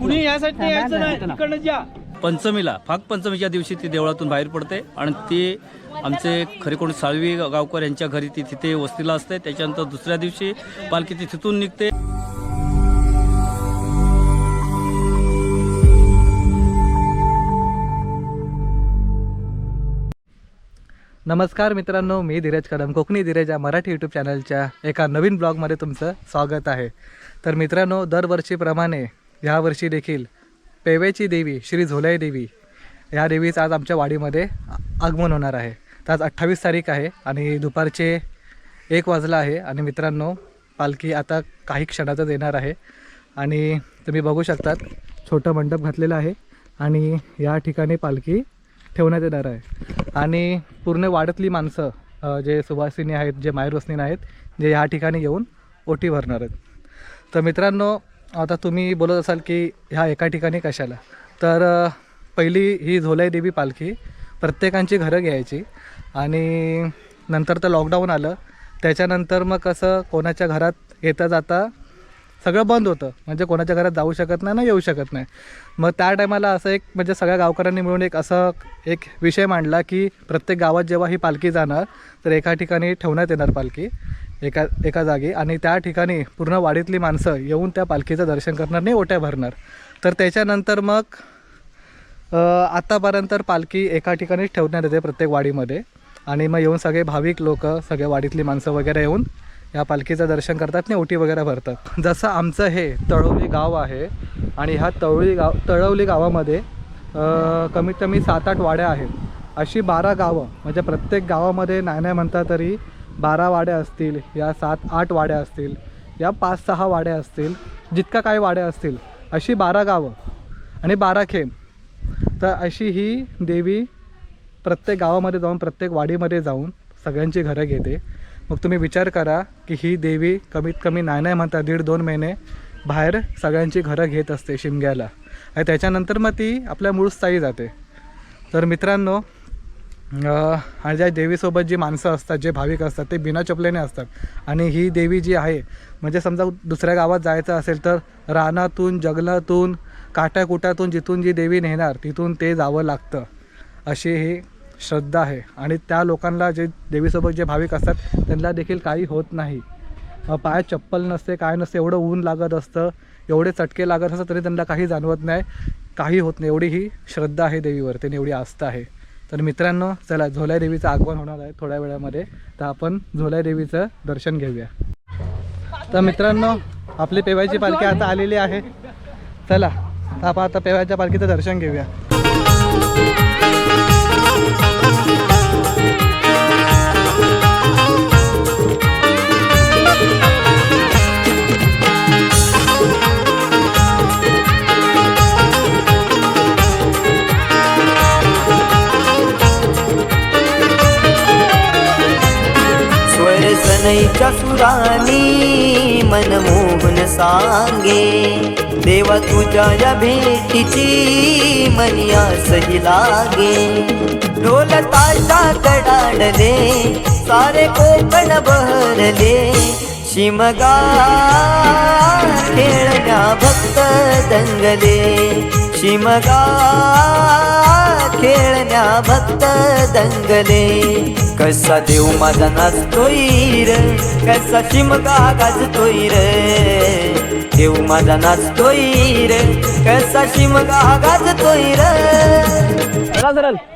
कुणी या यायचं नाही. इकडनं या पंचमीला फाग पंचमीच्या दिवशी ती देवळातून बाहेर पडते आणि ती आमचे खरेकोण साळवी गावकर यांच्या घरी ती तिथे वस्तीला असते. त्याच्यानंतर दुसऱ्या दिवशी पालखी ती तिथून निघते. नमस्कार मित्रांनो मी धीरज कदम कोकणी धीरज या मराठी यूट्यूब चॅनलच्या एका नवीन ब्लॉगमध्ये तुमचं स्वागत आहे. तर मित्रांनो दरवर्षीप्रमाणे ह्यावर्षी देखील पेवेची देवी श्री झोलाई देवी या देवीचं आज आमच्या वाडीमध्ये आगमन होणार आहे. तर आज अठ्ठावीस तारीख आहे आणि दुपारचे एक वाजला आहे आणि मित्रांनो पालखी आता काही क्षणातच येणार आहे. आणि तुम्ही बघू शकतात छोटं मंडप घातलेलं आहे आणि या ठिकाणी पालखी ठेवण्यात येणार आहे. आणि पूर्ण वाड्यातली माणसं जे सुभाषिनी आहेत जे माहेर आहेत जे ह्या ठिकाणी येऊन ओटी भरणार आहेत. तर मित्रांनो आता तुम्ही बोलत असाल की ह्या एका ठिकाणी कशाला? तर पहिली ही झोलाई देवी पालखी प्रत्येकांची घरं घ्यायची आणि नंतर तर लॉकडाऊन आलं. त्याच्यानंतर मग कसं कोणाच्या घरात येता जाता सगळं बंद होतं. म्हणजे कोणाच्या घरात जाऊ शकत नाही ना येऊ शकत नाही. मग त्या टायमाला असं एक म्हणजे सगळ्या गावकऱ्यांनी मिळून एक असं एक विषय मांडला की प्रत्येक गावात जेव्हा ही पालखी जाणार तर एका ठिकाणी ठेवण्यात येणार पालखी एका एका जागी. आणि त्या ठिकाणी पूर्ण वाडीतली माणसं येऊन त्या पालखीचं दर्शन करणार नाही ओट्या भरणार. तर त्याच्यानंतर मग आत्तापर्यंत पालखी एका ठिकाणीच ठेवण्यात येते प्रत्येक वाडीमध्ये. आणि मग येऊन सगळे भाविक लोक सगळे वाडीतली माणसं वगैरे येऊन या पालखीचं दर्शन करतात आणि ओटी वगैरे भरतात. जसं आमचं हे तळवली गाव आहे आणि ह्या तळवली गाव तळवली गावामध्ये कमीत कमी सात आठ वाड्या आहेत. अशी बारा गावं म्हणजे प्रत्येक गावामध्ये नाही नाही म्हणता तरी बारा वाड्या असतील या सात आठ वाड्या असतील या पाच सहा वाड्या असतील जितका काही वाड्या असतील अशी बारा गावं आणि बारा खेम. तर अशी ही देवी प्रत्येक गावामध्ये जाऊन प्रत्येक वाडीमध्ये जाऊन सगळ्यांची घरं घेते. मग तुम्ही विचार करा की ही देवी कमीत कमी नाही नाही म्हणता दीड दोन महिने बाहेर सगळ्यांची घरं घेत असते शिमग्याला. आणि त्याच्यानंतर मग ती आपल्या मूळ स्थायी जाते. तर मित्रांनो आणि ज्या देवीसोबत जी माणसं असतात जे भाविक असतात ते बिना चपलेने असतात. आणि ही देवी जी आहे म्हणजे समजा दुसऱ्या गावात जायचं असेल तर रानातून जंगलातून काट्याकुट्यातून जिथून जी देवी नेणार तिथून ते जावं लागतं. अशी ही श्रद्धा आहे. आणि त्या लोकांना जे देवीसोबत जे भाविक असतात त्यांना देखील काही होत नाही. पाय पायात चप्पल नसते काय नसते एवढं ऊन लागत असतं एवढे चटके लागत असतं तरी त्यांना काही जाणवत नाही. काही होत नाही. एवढी ही श्रद्धा आहे देवीवर त्यांनी एवढी आस्था आहे. तर मित्रांनो चला झोलाई देवीचं आगमन होणार आहे थोड्या वेळामध्ये. तर आपण झोलाई देवीचं दर्शन घेऊया. तर मित्रांनो आपली पेवायची पालखी आता आलेली आहे. चला आपण आता पेवायच्या पालखीचं दर्शन घेऊया. सनईच्या सुरानी मनमोहन सांगे. देवा तुझ्या या भेटीची मनिया सही लागे. ढोल ताशा कडाडले सारे कोकण बहरले. शिमगा खेळण्या भक्त दंगले. शिमगा खेळण्या भक्त दंगले. कसा देव माझा नाचतोय र कसा शिमगा गाजतोय र. देव माझा नाचतोय र कसा शिमगा गाजतोय र.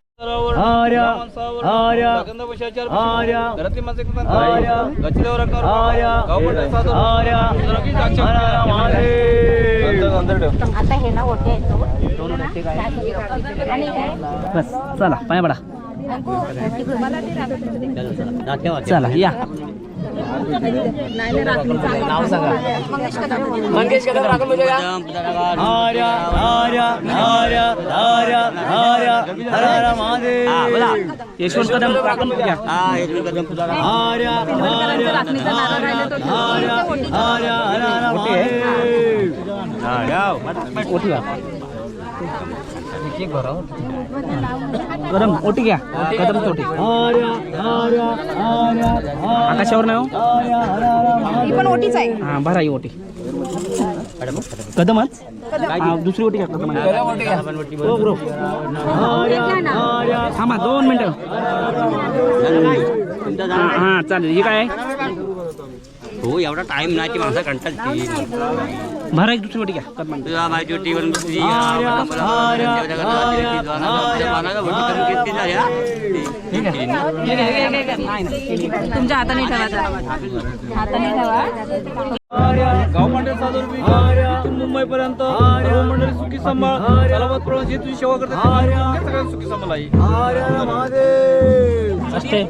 घरातली माणसे आर्या गच्चीवर आर्या आर्या आता हे ना होते बस चला पाय पडा. चला या. आर्या आर्या आर्या आर्या आर्या. हर हर महादेव यशवंत कदम पूजा महादेव कदम ओटी घ्या कदम ओटी आकाशावर नाही हो ही पण ओटीच आहे हा भरा ही ओटी कदमच दुसरी ओटी घ्या कदम. हो. थांबा दोन मिनिटं. हा चालेल. हे काय? हो एवढा टाइम नाही ती माणसं कंटाळती भरा एक दुसरी ओटी घ्या. माझी टी वन बसली मला करून घेतली झाल्या तुमच्या हाताने ठेवायचा हाताने ठेवा. गाव मुंबई पर्यंत मंडळी सुखी सांभाळ. तलावात प्रवास ही तुझी सेवा करते सगळ्यांना सुखी सांभाळ आई. असते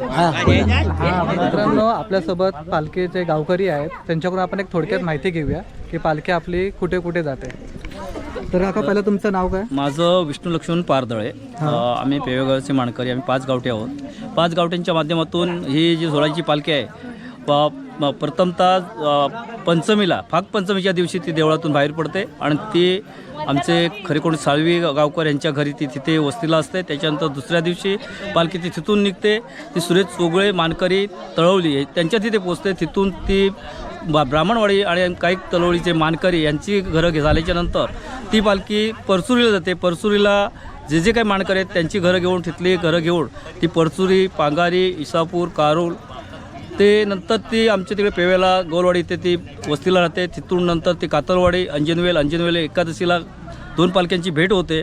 मित्रांनो आपल्यासोबत पालखीचे गावकरी आहेत. त्यांच्याकडून आपण एक थोडक्यात माहिती घेऊया की पालखी आपली कुठे कुठे जाते. तर काका पहिलं तुमचं नाव काय? माझं विष्णू लक्ष्मण पारदळे. आम्ही पेवेगावचे माणकरी आम्ही पाच गावठे आहोत. पाच गावठ्यांच्या माध्यमातून ही जी सोळाची पालखी आहे म- प्रथमतः पंचमीला फाग पंचमीच्या दिवशी ती देवळातून बाहेर पडते आणि ती आमचे खरेकोण साळवी गावकर यांच्या घरी ती तिथे वस्तीला असते. त्याच्यानंतर दुसऱ्या दिवशी पालखी ती तिथून निघते. ती सुरेश चोगळे मानकरी तळवली त्यांच्या तिथे पोचते तिथून ती बा- ब्राह्मणवाडी आणि काही तळवळीचे मानकरी यांची घरं घे- झाल्याच्यानंतर ती पालखी परसुरीला जाते. परसुरीला जे जे काही मानकरी आहेत त्यांची घरं घेऊन तिथली घरं घेऊन ती परचुरी पांगारी इसापूर कारोल ते नंतर ती आमच्या तिकडे पेवेला गोलवाडी इथे ती वस्तीला राहते. तिथून नंतर ती कातरवाडी अंजनवेल अंजनवेल एकादशीला दोन पालख्यांची भेट होते.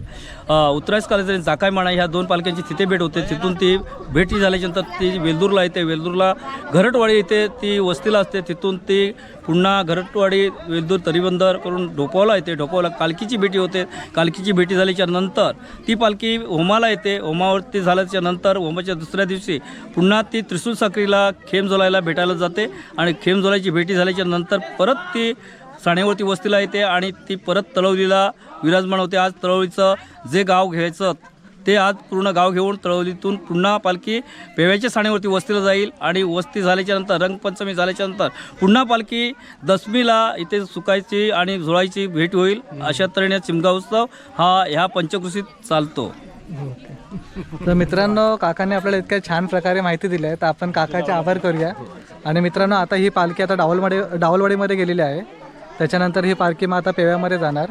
उत्तरायस कालेज जाकाय माणा ह्या दोन पालख्यांची तिथे भेट होते. तिथून ती भेट झाल्याच्यानंतर ती वेलदूरला येते. वेलदूरला घरटवाडी येते ती वस्तीला असते. तिथून ती पुन्हा घरटवाडी वेलदूर तरीबंदर करून ढोपावला येते. ढोपावला कालकीची भेटी होते. कालकीची भेटी झाल्याच्यानंतर ती पालखी होमाला येते. होमावरती झाल्याच्यानंतर होमाच्या दुसऱ्या दिवशी पुन्हा ती त्रिशूल साखरीला खेमजोलायला भेटायला जाते आणि खेमजोलायची भेटी झाल्याच्यानंतर परत ती साणेवरती वस्तीला येते आणि ती परत तळवलीला विराजमान होते. आज तळवलीचं जे गाव घ्यायचं ते आज पूर्ण गाव घेऊन तळवलीतून पुन्हा पालखी पेव्याच्या साणेवरती वस्तीला जाईल आणि वस्ती झाल्याच्यानंतर रंगपंचमी झाल्याच्यानंतर पुन्हा पालखी दशमीला इथे सुकायची आणि झोळायची भेट होईल अशा तऱ्हेने चिमगा उत्सव हा ह्या पंचकृषीत चालतो. तर मित्रांनो काकाने आपल्याला इतक्या छान प्रकारे माहिती दिली आहे. तर आपण काकाचे आभार करूया. आणि मित्रांनो आता ही पालखी आता डावलवाडी डावलवाडीमध्ये गेलेली आहे. त्याच्यानंतर ही पालखी मग आता पेव्यामध्ये जाणार.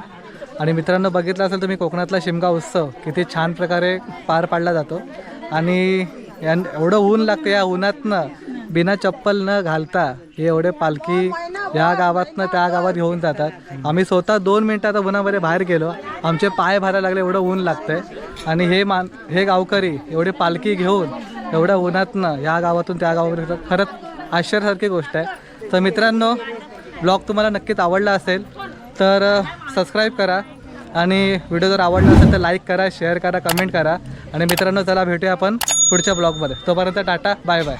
आणि मित्रांनो बघितलं असेल तुम्ही कोकणातला शिमगा उत्सव किती छान प्रकारे पार पाडला जातो. आणि या एवढं ऊन लागतं या उन्हातनं बिना चप्पल न घालता हे एवढे पालखी या गावातनं त्या गावात घेऊन जातात. आम्ही स्वतः दोन मिनटं आता उन्हामध्ये बाहेर गेलो. आमचे पाय भरायला लागले एवढं ऊन लागतंय. आणि हे मान हे गावकरी एवढी पालखी घेऊन एवढ्या उन्हातनं या गावातून त्या गावावर खरंच आश्चर्यासारखी गोष्ट आहे. तर मित्रांनो ब्लॉग तुम्हाला नक्कीच आवडला असेल तर सबस्क्राईब करा. आणि व्हिडिओ जर आवडला असेल तर लाईक करा शेअर करा कमेंट करा. आणि मित्रांनो चला भेटूया आपण पुढच्या ब्लॉगमध्ये. तोपर्यंत टाटा बाय बाय